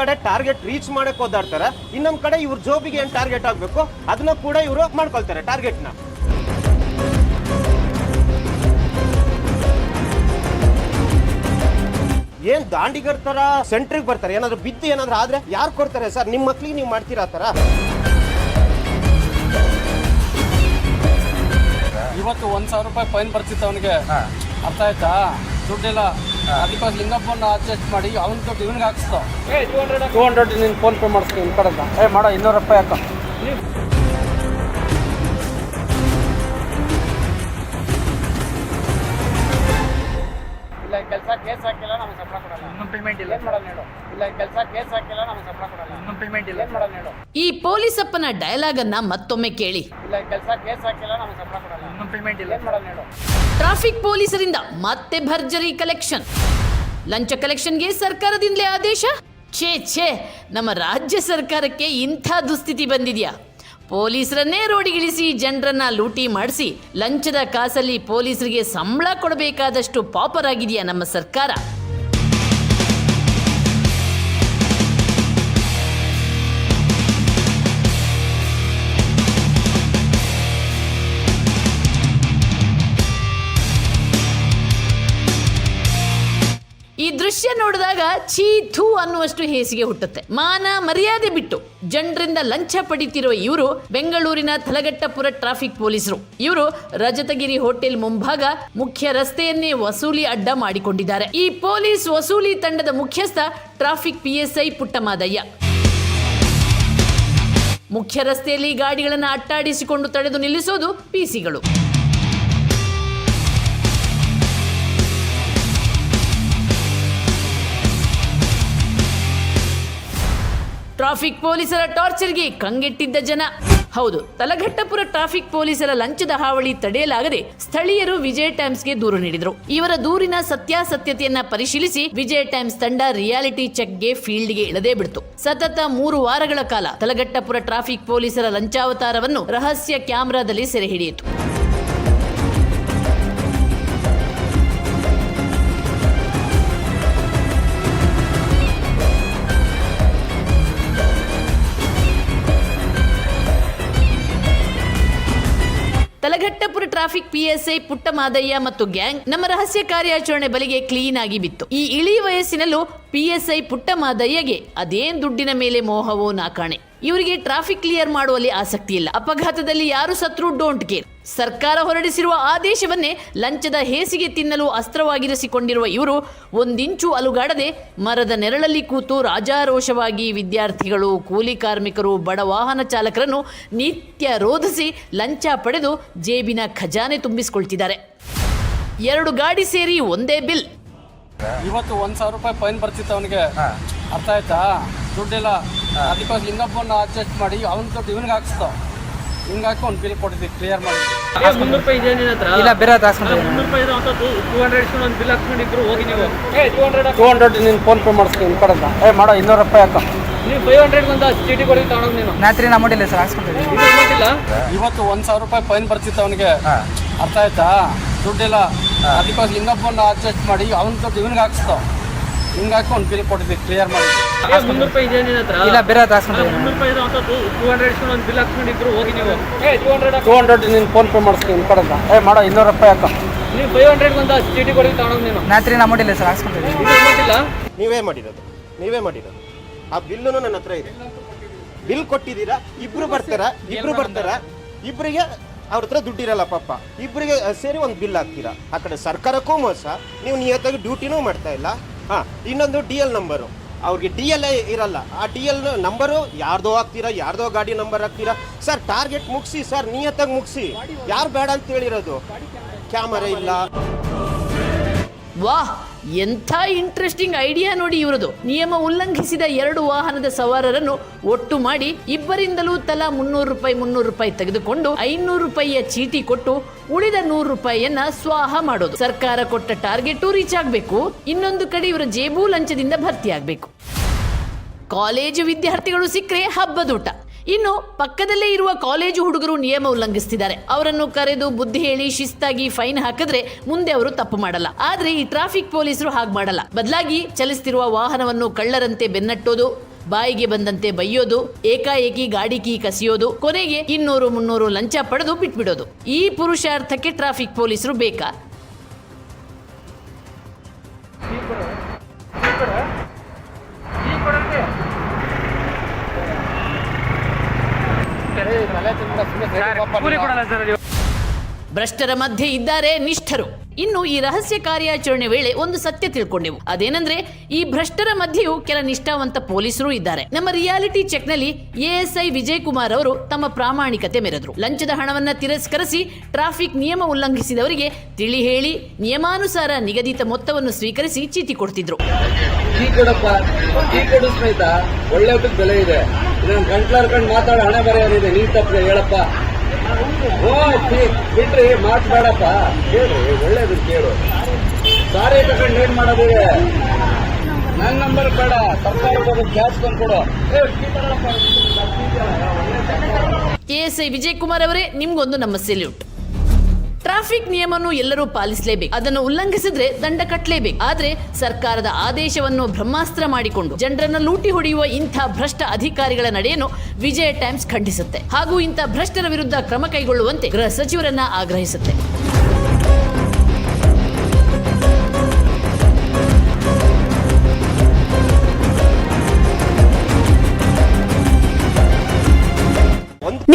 ಕಡೆ target reach ಮಾಡಕ್ ಓದಾಡ್ತಾರೆ ಇನ್ನೊಂದ್ ಕಡೆ ಇವ್ರ ಜೋಬಿಗೆ ಏನ್ ಟಾರ್ಗೆಟ್ ಆಗ್ಬೇಕು ಅದನ್ನ ಕೂಡ ಇವರು ಮಾಡ್ಕೊಳ್ತಾರೆ ಟಾರ್ಗೆಟ್ನ. ಏನ್ ದಾಂಡಿಗರ್ ತರ ಸೆಂಟ್ರಿಗೆ ಬರ್ತಾರೆ? ಏನಾದ್ರು ಬಿದ್ದು ಏನಾದ್ರು ಆದ್ರೆ ಯಾರು ಕೊಡ್ತಾರೆ ಸರ್? ನಿಮ್ ಮಕ್ಳಿಗೆ ನೀವು ಮಾಡ್ತೀರಾ ಆ ತರ? ಇವತ್ತು ಒಂದ್ ಸಾವಿರ ರೂಪಾಯಿ ಫೈನ್ ಬರ್ತಿತ್ತು ಅವನಿಗೆ. ಅರ್ಥ ಆಯ್ತಾ? ದುಡ್ಡಿಲ್ಲ ಅದಕ್ಕೋಸ್ಕರ ಫೋನ್ ಅಡ್ಜಸ್ಟ್ ಮಾಡಿ ಅವ್ನ ದುಡ್ಡು ಇವನಿಗೆ ಹಾಕ್ಸ್ತು ಟೂ ಹಂಡ್ರೆಡ್ ನೀನು ಫೋನ್ ಪೇ ಮಾಡಿಸ್ತೀನಿ ನಿಮ್ಮ ಕಡೆ ಏ ಮಾಡೋ ಇನ್ನೂರು ರೂಪಾಯಿ ಹಾಕ. ಕೆಲಸ ಕೇಸ್ ಹಾಕಿಲ್ಲ ನಮಗೆ ಸಂಬಳ ಕೊಡಲ್ಲ. ಇನ್ನೂ ಪೇಮೆಂಟ್ ಇಲ್ಲ. ಮಾಡೋಣ ಹೇಳು ಇಲ್ಲ ಕೆಲಸ ಕೇಸ್ ಹಾಕಿಲ್ಲ ನಮಗೆ ಸಂಬಳ ಕೊಡಲ್ಲ. ಇನ್ನೂ ಪೇಮೆಂಟ್ ಇಲ್ಲ. ಮಾಡೋಣ ಹೇಳು ಈ ಪೊಲೀಸಪ್ಪನ ಡೈಲಾಗ್ ಅನ್ನ ಮತ್ತೊಮ್ಮೆ ಕೇಳಿ. ಇಲ್ಲ ಕೆಲಸ ಕೇಸ್ ಹಾಕಿಲ್ಲ ನಮಗೆ ಸಂಬಳ ಕೊಡಲ್ಲ. ಇನ್ನೂ ಪೇಮೆಂಟ್ ಇಲ್ಲ. ಮಾಡೋಣ ಹೇಳು ಟ್ರಾಫಿಕ್ ಪೊಲೀಸರಿಂದ ಮತ್ತೆ ಭರ್ಜರಿ ಕಲೆಕ್ಷನ್ ಲಂಚ ಕಲೆಕ್ಷನ್ಗೆ ಸರ್ಕಾರದಿಂದಲೇ ಆದೇಶ? ಛೇ ಛೇ ನಮ್ಮ ರಾಜ್ಯ ಸರ್ಕಾರಕ್ಕೆ ಇಂಥ ದುಸ್ಥಿತಿ ಬಂದಿದ್ಯಾ? ಪೊಲೀಸರನ್ನೇ ರೋಡಿಗಿಳಿಸಿ ಜನರನ್ನ ಲೂಟಿ ಮಾಡಿಸಿ. ಲಂಚದ ಕಾಸಲ್ಲಿ ಪೊಲೀಸರಿಗೆ ಸಂಬಳ ಕೊಡಬೇಕಾದಷ್ಟು ಪಾಪರ್ ಆಗಿದೆಯಾ ನಮ್ಮ ಸರ್ಕಾರ? ಈ ದೃಶ್ಯ ನೋಡಿದಾಗ ಛೀ ಥೂ ಅನ್ನುವಷ್ಟು ಹೇಸಿಗೆ ಹುಟ್ಟುತ್ತೆ. ಮಾನ ಮರ್ಯಾದೆ ಬಿಟ್ಟು ಜನರಿಂದ ಲಂಚ ಪಡಿತಿರುವ ಇವರು ಬೆಂಗಳೂರಿನ ತಲಗಟ್ಟಪುರ ಟ್ರಾಫಿಕ್ ಪೊಲೀಸರು. ಇವರು ರಜತಗಿರಿ ಹೋಟೆಲ್ ಮುಂಭಾಗ ಮುಖ್ಯ ರಸ್ತೆಯನ್ನೇ ವಸೂಲಿ ಅಡ್ಡ ಮಾಡಿಕೊಂಡಿದ್ದಾರೆ. ಈ ಪೊಲೀಸ್ ವಸೂಲಿ ತಂಡದ ಮುಖ್ಯಸ್ಥ ಟ್ರಾಫಿಕ್ ಪಿಎಸ್ಐ ಪುಟ್ಟಮಾದಯ್ಯ. ಮುಖ್ಯ ರಸ್ತೆಯಲ್ಲಿ ಗಾಡಿಗಳನ್ನು ಅಟ್ಟಾಡಿಸಿಕೊಂಡು ತಡೆದು ನಿಲ್ಲಿಸೋದು ಪಿಸಿಗಳು ಟ್ರಾಫಿಕ್ ಪೊಲೀಸರ ಟಾರ್ಚರ್ಗೆ ಕಂಗೆಟ್ಟಿದ್ದ ಜನ. ಹೌದು, ತಲಘಟ್ಟಪುರ ಟ್ರಾಫಿಕ್ ಪೊಲೀಸರ ಲಂಚದ ಹಾವಳಿ ತಡೆಯಲಾಗದೆ ಸ್ಥಳೀಯರು ವಿಜಯ್ ಟೈಮ್ಸ್ಗೆ ದೂರು ನೀಡಿದರು. ಇವರ ದೂರಿನ ಸತ್ಯಾಸತ್ಯತೆಯನ್ನ ಪರಿಶೀಲಿಸಿ ವಿಜಯ್ ಟೈಮ್ಸ್ ತಂಡ ರಿಯಾಲಿಟಿ ಚೆಕ್ಗೆ ಫೀಲ್ಡ್ಗೆ ಇಳದೇ ಬಿಡ್ತು. ಸತತ ಮೂರು ವಾರಗಳ ಕಾಲ ತಲಘಟ್ಟಪುರ ಟ್ರಾಫಿಕ್ ಪೊಲೀಸರ ಲಂಚಾವತಾರವನ್ನು ರಹಸ್ಯ ಕ್ಯಾಮೆರಾದಲ್ಲಿ ಸೆರೆ ಹಿಡಿಯಿತು. ತಲಘಟ್ಟಪುರ ಟ್ರಾಫಿಕ್ ಪಿಎಸ್ಐ ಪುಟ್ಟ ಮಾದಯ್ಯ ಮತ್ತು ಗ್ಯಾಂಗ್ ನಮ್ಮ ರಹಸ್ಯ ಕಾರ್ಯಾಚರಣೆ ಬಲಿಗೆ ಕ್ಲೀನ್ ಆಗಿ ಬಿತ್ತು. ಈ ಇಳಿ ವಯಸ್ಸಿನಲ್ಲೂ ಪಿಎಸ್ಐ ಪುಟ್ಟ ಮಾದಯ್ಯಗೆ ಅದೇನ್ ದುಡ್ಡಿನ ಮೇಲೆ ಮೋಹವೋ ನಾಕಾಣೆ. ಇವರಿಗೆ ಟ್ರಾಫಿಕ್ ಕ್ಲಿಯರ್ ಮಾಡುವಲ್ಲಿ ಆಸಕ್ತಿ ಇಲ್ಲ ಅಪಘಾತದಲ್ಲಿ ಯಾರು ಸತ್ರು ಡೋಂಟ್ ಕೇರ್ ಸರ್ಕಾರ ಹೊರಡಿಸಿರುವ ಆದೇಶವನ್ನೇ ಲಂಚದ ಹೇಸಿಗೆ ತಿನ್ನಲು ಅಸ್ತ್ರವಾಗಿರಿಸಿಕೊಂಡಿರುವ ಇವರು ಒಂದಿಂಚು ಅಲುಗಾಡದೆ ಮರದ ನೆರಳಲ್ಲಿ ಕೂತು ರಾಜಾರೋಷವಾಗಿ ವಿದ್ಯಾರ್ಥಿಗಳು ಕೂಲಿ ಕಾರ್ಮಿಕರು ಬಡ ವಾಹನ ಚಾಲಕರನ್ನು ನಿತ್ಯ ರೋಧಿಸಿ ಲಂಚ ಪಡೆದು ಜೇಬಿನ ಖಜಾನೆ ತುಂಬಿಸಿಕೊಳ್ತಿದ್ದಾರೆ. ಎರಡು ಗಾಡಿ ಸೇರಿ ಒಂದೇ ಬಿಲ್. ಇವತ್ತು ಒಂದ್ ಸಾವಿರ ರೂಪಾಯಿ ಫೈನ್ ಬರ್ತಿತ್ತು ಅವನಿಗೆ. ಅರ್ಥ ಆಯ್ತಾ? ದುಡ್ಡಿಲ್ಲ ಅದಕ್ಕೋಸ್ಕರ ಲಿಂಗಪ್ಪನ ಅಡ್ಜಸ್ಟ್ ಮಾಡಿ ಅವನ ದುಡ್ಡು ಇವನಿಗೆ ಹಾಕ್ಸ್ತು ಹಿಂಗೆ ಹಾಕಿ ಒಂದು ಬಿಲ್ ಕೊಟ್ಟಿದ್ವಿ ಕ್ಲಿಯರ್ ಮುನ್ನೂರು ರೂಪಾಯಿ ಇದೆ ನಿನ್ನ ಹತ್ರ? ಇಲ್ಲ ಬೇರೆ ಮುನ್ನೂರು ರೂಪಾಯಿ ಟೂ ಹಂಡ್ರೆಡ್ ಇಸ್ಕೊಂಡು ಒಂದು ಬಿಲ್ ಹಾಕ್ಸ್ಕೊಂಡಿದ್ರು ಹೋಗಿ ನೀವು. ಏ ಟೂ ಹಂಡ್ರೆಡ್ ಟೂ ಹಂಡ್ರೆಡ್ ನೀನು ಫೋನ್ ಪೇ ಮಾಡಿಸ್ತೀನಿ ನಿಮ್ಮ ಕಡೆಯಿಂದ. ಏ ಮಾಡೋ ಇನ್ನೂರು ರೂಪಾಯಿ ಅಂತ ನೀವು ಫೈವ್ ಹಂಡ್ರೆಡ್ ಒಂದು ಚೀಟಿ ಕೊಡಿ ತಗೊಂಡೋಗಿ ನೀನು. ನಾತ್ರಿ ಅಮೌಂಟ್ ಇಲ್ಲ ಸರ್ ಇದು ಇವತ್ತು ಒಂದು ಸಾವಿರ ರೂಪಾಯಿ ಫೈನ್ ಬರ್ತಿತ್ತು ಅವನಿಗೆ. ಅರ್ಥ ಆಯ್ತಾ? ದುಡ್ಡಿಲ್ಲ. ಅದಕ್ಕೋಸ್ಕರ ಇನ್ನೊಬ್ಬ ಅಡ್ಜಸ್ಟ್ ಮಾಡಿ ಅವ್ನ ದುಡ್ಡು ಇವನಿಗೆ ಹಿಂಗೆ ಹಾಕಿ ಒಂದು ಬಿಲ್ ಕೊಟ್ಟಿದ್ವಿ ಕ್ಲಿಯರ್ ಮಾಡಿ. ಏ ಮುನ್ನೂರು ರೂಪಾಯಿ ಇದೆ ನಿನ್ನ ಹತ್ರ? ಇಲ್ಲ ಬೇರೆ ಹಾಕ್ಸ್ಕೊಂಡ್ರಿ ಮುನ್ನೂರು ರೂಪಾಯಿ ಇದೆ ಅಂತ ಟೂ ಹಂಡ್ರೆಡ್ ಒಂದು ಬಿಲ್ ಹಾಕ್ಸ್ಕೊಂಡಿದ್ರು ಹೋಗಿ ನೀವು. ಏ ಟೂ ಹಂಡ್ರೆಡ್ ಟೂ ಹಂಡ್ರೆಡ್ ನೀನು ಫೋನ್ ಪೇ ಮಾಡಿಸ್ತೀನಿ ನಿಮ್ಮ ಕಡೆಯಿಂದ. ಏ ಮಾಡೋ ಇನ್ನೂರು ರೂಪಾಯಿ ಹಾಕ. ನೀವು ಫೈವ್ ಹಂಡ್ರೆಡ್ ಒಂದು ಚೀಟಿ ಕೊಡಿ ತಗೊಂಡೋಗಿ ನೀನು. ರಾತ್ರಿ ಅಮೌಂಟ್ ಇಲ್ಲ ಸರ್ ಹಾಕ್ಸ್ಕೊಂಡಿಲ್ಲ ನೀವೇ ಮಾಡಿರೋದು. ನೀವೇ ಮಾಡಿರೋದು. ಆ ಬಿಲ್ಲು ನನ್ನ ಹತ್ರ ಇದೆ. ಬಿಲ್ ಕೊಟ್ಟಿದ್ದೀರಾ? ಇಬ್ರು ಬರ್ತಾರ? ಇಬ್ರು ಬರ್ತಾರ? ಇಬ್ಬರಿಗೆ ಅವ್ರ ಹತ್ರ ದುಡ್ಡಿರಲ್ಲ ಪಾಪ. ಇಬ್ಬರಿಗೆ ಸೇರಿ ಒಂದು ಬಿಲ್ ಹಾಕ್ತೀರಾ? ಆ ಕಡೆ ಸರ್ಕಾರಕ್ಕೂ ಮೋಸ. ನೀವು ನಿಯತ್ತಾಗಿ ಡ್ಯೂಟಿನೂ ಮಾಡ್ತಾ ಇಲ್ಲ. ಹಾ, ಇನ್ನೊಂದು ಡಿ ಎಲ್ ನಂಬರು ಅವ್ರಿಗೆ ಡಿ ಎಲ್ ಇರಲ್ಲ. ಆ ಡಿ ಎಲ್ ನಂಬರು ಯಾರ್ದೋ ಹಾಕ್ತೀರಾ, ಯಾರ್ದೋ ಗಾಡಿ ನಂಬರ್ ಹಾಕ್ತೀರಾ. ಸರ್ ಟಾರ್ಗೆಟ್ ಮುಗಿಸಿ ಸರ್ ನಿಯತ್ತಾಗಿ ಮುಗಿಸಿ. ಯಾರು ಬೇಡ ಅಂತ ಹೇಳಿರೋದು? ಕ್ಯಾಮರಾ ಇಲ್ಲ. ವಾಹ್, ಎಂಥ ಇಂಟ್ರೆಸ್ಟಿಂಗ್ ಐಡಿಯಾ ನೋಡಿ ಇವರದು. ನಿಯಮ ಉಲ್ಲಂಘಿಸಿದ ಎರಡು ವಾಹನದ ಸವಾರರನ್ನು ಒಟ್ಟು ಮಾಡಿ ಇಬ್ಬರಿಂದಲೂ ತಲಾ ಮುನ್ನೂರು ರೂಪಾಯಿ ಮುನ್ನೂರು ರೂಪಾಯಿ ತೆಗೆದುಕೊಂಡು ಐನೂರು ರೂಪಾಯಿಯ ಚೀಟಿ ಕೊಟ್ಟು ಉಳಿದ ನೂರು ರೂಪಾಯಿಯನ್ನ ಸ್ವಾಹ ಮಾಡೋದು. ಸರ್ಕಾರ ಕೊಟ್ಟ ಟಾರ್ಗೆಟು ರೀಚ್ ಆಗಬೇಕು. ಇನ್ನೊಂದು ಕಡೆ ಇವರ ಜೇಬು ಲಂಚದಿಂದ ಭರ್ತಿ ಆಗಬೇಕು. ಕಾಲೇಜು ವಿದ್ಯಾರ್ಥಿಗಳು ಸಿಕ್ಕರೆ ಹಬ್ಬದೂಟ. ಇನ್ನು ಪಕ್ಕದಲ್ಲೇ ಇರುವ ಕಾಲೇಜು ಹುಡುಗರು ನಿಯಮ ಉಲ್ಲಂಘಿಸ್ತಿದ್ದಾರೆ. ಅವರನ್ನು ಕರೆದು ಬುದ್ಧಿ ಹೇಳಿ ಶಿಸ್ತಾಗಿ ಫೈನ್ ಹಾಕಿದ್ರೆ ಮುಂದೆ ಅವರು ತಪ್ಪು ಮಾಡಲ್ಲ. ಆದ್ರೆ ಈ ಟ್ರಾಫಿಕ್ ಪೊಲೀಸರು ಹಾಗೆ ಮಾಡಲ್ಲ. ಬದಲಾಗಿ ಚಲಿಸ್ತಿರುವ ವಾಹನವನ್ನು ಕಳ್ಳರಂತೆ ಬೆನ್ನಟ್ಟೋದು, ಬಾಯಿಗೆ ಬಂದಂತೆ ಬೈಯೋದು, ಏಕಾಏಕಿ ಗಾಡಿ ಕೀ ಕಸಿಯೋದು, ಕೊನೆಗೆ ಇನ್ನೂರು ಮುನ್ನೂರು ಲಂಚ ಪಡೆದು ಬಿಟ್ಬಿಡೋದು. ಈ ಪುರುಷಾರ್ಥಕ್ಕೆ ಟ್ರಾಫಿಕ್ ಪೊಲೀಸರು ಬೇಕಾ? ಕೂಲಿ ಕೊಡಲ್ಲ ಸರ್ ನೀವು. ಭ್ರಷ್ಟರ ಮಧ್ಯೆ ಇದ್ದಾರೆ ನಿಷ್ಠರು. ಇನ್ನು ಈ ರಹಸ್ಯ ಕಾರ್ಯಾಚರಣೆ ವೇಳೆ ಒಂದು ಸತ್ಯ ತಿಳ್ಕೊಂಡೆವು. ಅದೇನಂದ್ರೆ ಈ ಭ್ರಷ್ಟರ ಮಧ್ಯೆಯೂ ಕೆಲ ನಿಷ್ಠಾವಂತ ಪೊಲೀಸರು ಇದ್ದಾರೆ. ನಮ್ಮ ರಿಯಾಲಿಟಿ ಚೆಕ್ನಲ್ಲಿ ಎಎಸ್ಐ ವಿಜಯ್ ಕುಮಾರ್ ಅವರು ತಮ್ಮ ಪ್ರಾಮಾಣಿಕತೆ ಮೆರೆದ್ರು. ಲಂಚದ ಹಣವನ್ನ ತಿರಸ್ಕರಿಸಿ ಟ್ರಾಫಿಕ್ ನಿಯಮ ಉಲ್ಲಂಘಿಸಿದವರಿಗೆ ತಿಳಿ ಹೇಳಿ ನಿಯಮಾನುಸಾರ ನಿಗದಿತ ಮೊತ್ತವನ್ನು ಸ್ವೀಕರಿಸಿ ಚೀಟಿ ಕೊಡ್ತಿದ್ರು. ಒಳ್ಳೆ ಬೆಲೆ ಇದೆ. ಮಾತಾಡೋ ಹಣೆ ಹೇಳಪ್ಪ. ಬಿಟ್ರಿ ಮಾತು ಬೇಡಪ್ಪ. ಕೇಳ್ರಿ ಒಳ್ಳೇದು ಕೇಳು. ಸಾರಿ ತಗೊಂಡು ಏನ್ ಮಾಡೋದಿದೆ ನನ್ನ ನಂಬರ್ ಬೇಡ, ಸರ್ಕಾರ ಕ್ಯಾಶ್ ತಂದ್ಕೊಡು. ತಗೊಳಪ್ಪ. ಎಎಸ್ಐ ವಿಜಯ್ ಕುಮಾರ್ ಅವರೇ, ನಿಮ್ಗೊಂದು ನಮ್ಮ ಸೆಲ್ಯೂಟ್. ಟ್ರಾಫಿಕ್ ನಿಯಮವನ್ನು ಎಲ್ಲರೂ ಪಾಲಿಸಲೇಬೇಕು. ಅದನ್ನು ಉಲ್ಲಂಘಿಸಿದ್ರೆ ದಂಡ ಕಟ್ಟಲೇಬೇಕು ಆದ್ರೆ ಸರ್ಕಾರದ ಆದೇಶವನ್ನು ಬ್ರಹ್ಮಾಸ್ತ್ರ ಮಾಡಿಕೊಂಡು ಜನರನ್ನು ಲೂಟಿ ಹೊಡೆಯುವ ಇಂಥ ಭ್ರಷ್ಟ ಅಧಿಕಾರಿಗಳ ನಡೆಯನ್ನು ವಿಜಯ ಟೈಮ್ಸ್ ಖಂಡಿಸುತ್ತೆ. ಹಾಗೂ ಇಂಥ ಭ್ರಷ್ಟರ ವಿರುದ್ಧ ಕ್ರಮ ಕೈಗೊಳ್ಳುವಂತೆ ಗೃಹ ಸಚಿವರನ್ನ ಆಗ್ರಹಿಸುತ್ತೆ.